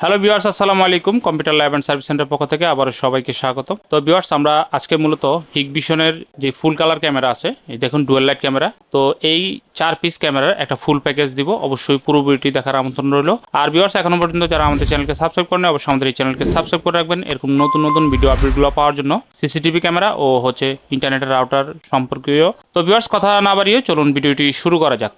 Hello viewers আসসালামু আলাইকুম। Computer lab and service centre পক্ষ থেকে আবারও সবাইকে স্বাগত তো ভিউয়ার্স আমরা আজকে মূলত হিগভিশনের যে ফুল কালার ক্যামেরা আছে, এই দেখুন ডুয়েল লাইট ক্যামেরা তো এই চার পিস ক্যামেরার একটা ফুল প্যাকেজ দিব। অবশ্যই পুরো ভিডিওটি দেখার আমন্ত্রণ রইল। আর ভিউয়ার্স এখনও পর্যন্ত যারা আমাদের চ্যানেলকে সাবস্ক্রাইব করেন অবশ্যই আমাদের এই চ্যানেলকে সাবস্ক্রাইব করে রাখবেন। এরকম নতুন নতুন ভিডিও আপডেটগুলো পাওয়ার জন্য সিসিটিভি ক্যামেরা ও হচ্ছে ইন্টারনেটের রাউটার সম্পর্কীয়। তো ভিউয়ার্স কথা না বাড়িয়ে চলুন ভিডিওটি শুরু করা যাক।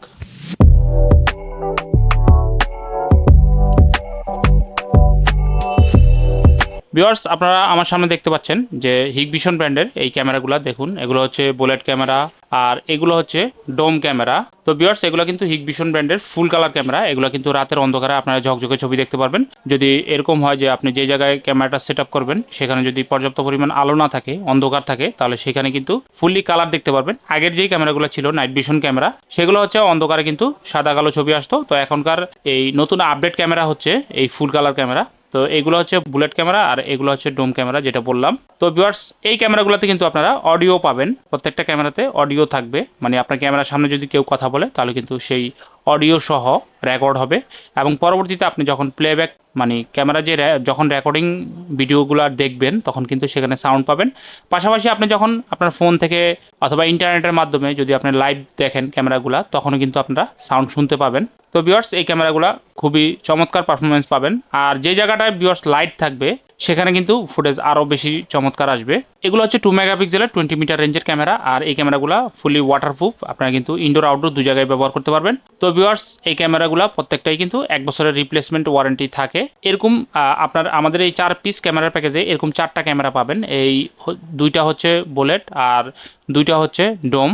ভিউয়ার্স, আপনারা আমার সামনে দেখতে পাচ্ছেন যে হিগভিশন ব্র্যান্ডের এই ক্যামেরাগুলো দেখুন। এগুলো হচ্ছে বুলেট ক্যামেরা আর এগুলো হচ্ছে ডোম ক্যামেরা। তো ভিউয়ার্স, এগুলো কিন্তু হিগভিশন ব্র্যান্ডের ফুল কালার ক্যামেরা। এগুলো কিন্তু রাতের অন্ধকারে আপনারা ঝকঝকে ছবি দেখতে পারবেন। যদি এরকম হয় যে আপনি যে জায়গায় ক্যামেরাটা সেট করবেন, সেখানে যদি পর্যাপ্ত পরিমাণ আলো না থাকে, অন্ধকার থাকে, তাহলে সেখানে কিন্তু ফুললি কালার দেখতে পারবেন। আগের যেই ক্যামেরাগুলো ছিল, নাইট ভিশন ক্যামেরা, সেগুলো হচ্ছে অন্ধকারে কিন্তু সাদা কালো ছবি আসতো। তো এখনকার এই নতুন আপডেট ক্যামেরা হচ্ছে এই ফুল কালার ক্যামেরা। তো এগুলো হচ্ছে বুলেট ক্যামেরা আর এগুলো হচ্ছে ডোম ক্যামেরা যেটা বললাম। তো ভিউয়ার্স, এই ক্যামেরাগুলোতে কিন্তু আপনারা অডিও পাবেন। প্রত্যেকটা ক্যামেরাতে অডিও থাকবে। মানে আপনার ক্যামেরার সামনে যদি কেউ কথা বলে, তাহলে কিন্তু সেই অডিও সহ রেকর্ড হবে এবং পরবর্তীতে আপনি যখন প্লেব্যাক মানে ক্যামেরা যে যখন রেকর্ডিং ভিডিওগুলো দেখবেন, তখন কিন্তু সেখানে সাউন্ড পাবেন। পাশাপাশি আপনি যখন আপনার ফোন থেকে অথবা ইন্টারনেটের মাধ্যমে যদি আপনি লাইভ দেখেন ক্যামেরাগুলো তখনও কিন্তু আপনারা সাউন্ড শুনতে পাবেন। তো বিয়ার্স এই ক্যামেরাগুলো খুবই চমৎকার পারফরমেন্স পাবেন। আর যে জায়গাটায় বিয়ার্স লাইট থাকবে সেখানে কিন্তু ফুটেজ আরও বেশি চমৎকার আসবে। এগুলো হচ্ছে টু মেগাপিক্সেলের টোয়েন্টি মিটার রেঞ্জের ক্যামেরা আর এই ক্যামেরাগুলো ফুলি ওয়াটারপ্রুফ আপনারা কিন্তু ইনডোর আউটডোর দু জায়গায় ব্যবহার করতে পারবেন। তো ভিউয়ার্স এই ক্যামেরাগুলো প্রত্যেকটাই কিন্তু এক বছরের রিপ্লেসমেন্ট ওয়ারেন্টি থাকে। এরকম আপনার আমাদের এই চার পিস ক্যামেরার প্যাকেজে এরকম চারটা ক্যামেরা পাবেন। এই দুইটা হচ্ছে বুলেট আর দুইটা হচ্ছে ডোম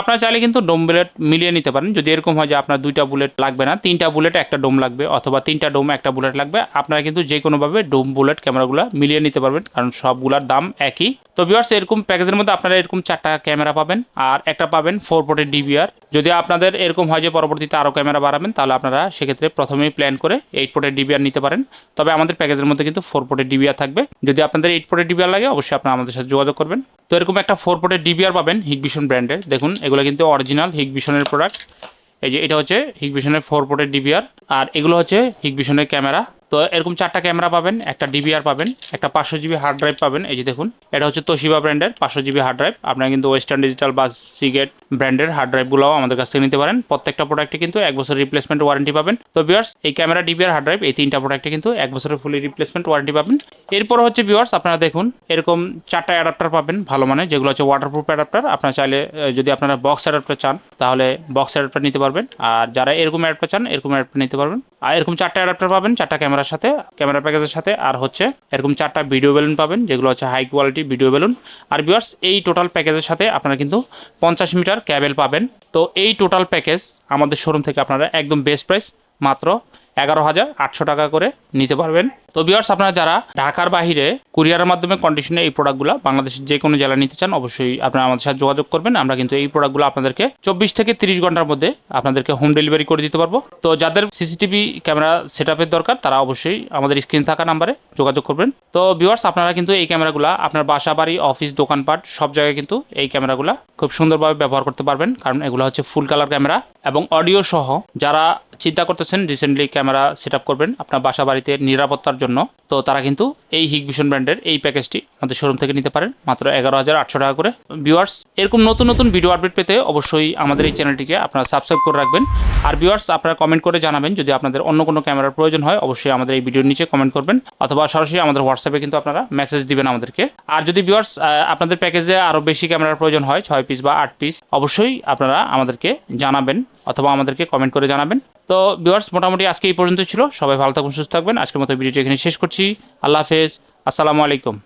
আপনারা চাইলে কিন্তু ডোম বুলেট মিলিয়ে নিতে পারেন। যদি এরকম হয় যে আপনার দুইটা বুলেট লাগবে না, তিনটা বুলেট একটা ডোম লাগবে অথবা তিনটা ডোম একটা বুলেট লাগবে, আপনারা কিন্তু যে কোনোভাবে ডোম বুলেট ক্যামেরাগুলো মিলিয়ে নিতে পারবেন, কারণ সবগুলোর দাম একই। তো ভিউয়ার্স এরকম প্যাকেজের মধ্যে আপনারা এরকম চারটা ক্যামেরা পাবেন আর একটা পাবেন ফোর পোর্টের ডিবিআর যদি আপনাদের এরকম হয় যে পরবর্তীতে আরও ক্যামেরা বাড়াবেন, তাহলে আপনারা সেক্ষেত্রে প্রথমেই প্ল্যান করে এইট পোর্টের ডিবিআর নিতে পারেন। তবে আমাদের প্যাকেজের মধ্যে কিন্তু ফোর পোর্টের ডিভিআর থাকবে। যদি আপনাদের এইট পোর্টের ডিভিআর লাগে, অবশ্যই আপনারা আমাদের সাথে যোগাযোগ করবেন। তো এরকম একটা ফোর পোর্টের ডিভিআর পাবেন হিগভিশন ব্র্যান্ডের দেখুন এগুলো কিন্তু অরিজিনাল হিগভিশনের প্রোডাক্ট এই যে এটা হচ্ছে হিগভিশনের ফোর পোর্টের ডিভিআর আর এগুলো হচ্ছে হিগভিশনের ক্যামেরা তো এরকম চারটা ক্যামেরা পাবেন, একটা ডিভিআর পাবেন, একটা পাঁচশো জিবি হার্ড ড্রাইভ পাবেন, এই যে দেখুন। এটা হচ্ছে তোশিবা ব্র্যান্ডের পাঁচশো জিবি হার্ড ড্রাইভ আপনারা কিন্তু ওয়েস্টার্ন ডিজিটাল বা সিগেট ব্র্যান্ডের হার্ড ড্রাইভগুলোও আমাদের কাছ থেকে নিতে পারেন। প্রত্যেকটা প্রোডাক্টে কিন্তু এক বছর রিপ্লেসমেন্ট ওয়ারেন্টি পাবেন। তো বিয়ার্স এই ক্যামেরা ডিভিআর হার্ড ড্রাইভ এই তিনটা প্রোডাক্টে কিন্তু এক বছরের ফুলি রিপ্লেসমেন্ট ওয়ারেন্টি পাবেন। এরপর হচ্ছে বিয়ার্স আপনারা দেখুন, এরকম চারটা অ্যাডাপ্টার পাবেন, ভালো মানে যেগুলো হচ্ছে ওয়াটারপ্রুফ অ্যাডাপ্টার আপনারা চাইলে যদি আপনারা বক্স অ্যাডাপ্টার চান, তাহলে বক্স অ্যাডাপ্টার নিতে পারবেন। আর যারা এরকম অ্যাডাপ্টার চান, এরকম অ্যাডাপ্টার নিতে পারবেন। আর এরকম চারটা অ্যাডাপ্টার পাবেন, চারটা ক্যামেরার সাথে, ক্যামেরা প্যাকেজের সাথে, আর হচ্ছে এরকম চারটা ভিডিও বেলুন পাবেন, যেগুলো হচ্ছে হাই কোয়ালিটি ভিডিও বেলুন আর বিয়ার্স এই টোটাল প্যাকেজের সাথে আপনারা কিন্তু পঞ্চাশ মিটার ক্যাবেল পাবেন। তো এই টোটাল প্যাকেজ আমাদের শোরুম থেকে আপনারা একদম বেস্ট প্রাইস মাত্র এগারো হাজার আটশো টাকা করে নিতে পারবেন। তো বিয়ার্স আপনারা যারা ঢাকার বাইরে কুরিয়ারের মাধ্যমে কন্ডিশনে এই প্রোডাক্টগুলো বাংলাদেশের যে কোনো জেলা নিতে চান, অবশ্যই আপনারা আমাদের সাথে যোগাযোগ করবেন। আমরা কিন্তু এই প্রোডাক্টগুলো আপনাদেরকে চব্বিশ থেকে তিরিশ ঘণ্টার মধ্যে আপনাদেরকে হোম ডেলিভারি করে দিতে পারব। তো যাদের সিসিটিভি ক্যামেরা সেট দরকার, তারা অবশ্যই আমাদের স্ক্রিন থাকা নাম্বারে যোগাযোগ করবেন। তো ভিউয়ার্স আপনারা কিন্তু এই ক্যামেরাগুলো আপনার বাসা, বাড়ি অফিস দোকানপাট, সব জায়গায় কিন্তু এই ক্যামেরাগুলো খুব সুন্দরভাবে ব্যবহার করতে পারবেন। কারণ এগুলো হচ্ছে ফুল কালার ক্যামেরা এবং অডিও সহ যারা চিন্তা করতেছেন রিসেন্টলি ক্যামেরা সেট করবেন, আপনার বাসা, বাড়িতে নিরাপত্তার জন্য। তো তারা কিন্তু এই হিগভিশন ব্র্যান্ডের এই প্যাকেজটি আমাদের শোরুম থেকে নিতে পারেন। মাত্র এগারো হাজার আটশো টাকা করে। ভিউয়ার্স এরকম নতুন নতুন ভিডিও আপডেট পেতে অবশ্যই আমাদের এই চ্যানেলটিকে আপনারা সাবস্ক্রাইব করে রাখবেন। আর ভিউয়ার্স আপনারা কমেন্ট করে জানাবেন। যদি আপনাদের অন্য কোনো ক্যামেরার প্রয়োজন হয়, অবশ্যই আমাদের এই ভিডিওর নিচে কমেন্ট করবেন, অথবা সরাসরি আমাদের হোয়াটসঅ্যাপে কিন্তু আপনারা মেসেজ দিবেন আমাদেরকে। আর যদি ভিউয়ার্স আপনাদের প্যাকেজে আরও বেশি ক্যামেরার প্রয়োজন হয়, ছয় পিস বা আট পিস অবশ্যই আপনারা আমাদেরকে জানাবেন, অথবা আমাদেরকে কমেন্ট করে জানাবেন। তো ভিউয়ার্স মোটামুটি আজকে এই পর্যন্ত ছিল। সবাই ভালো থাকুন সুস্থ থাকবেন। আজকের মতো ভিডিওটি এখানে শেষ করছি। আল্লাহ হাফেজ। আসসালামু আলাইকুম।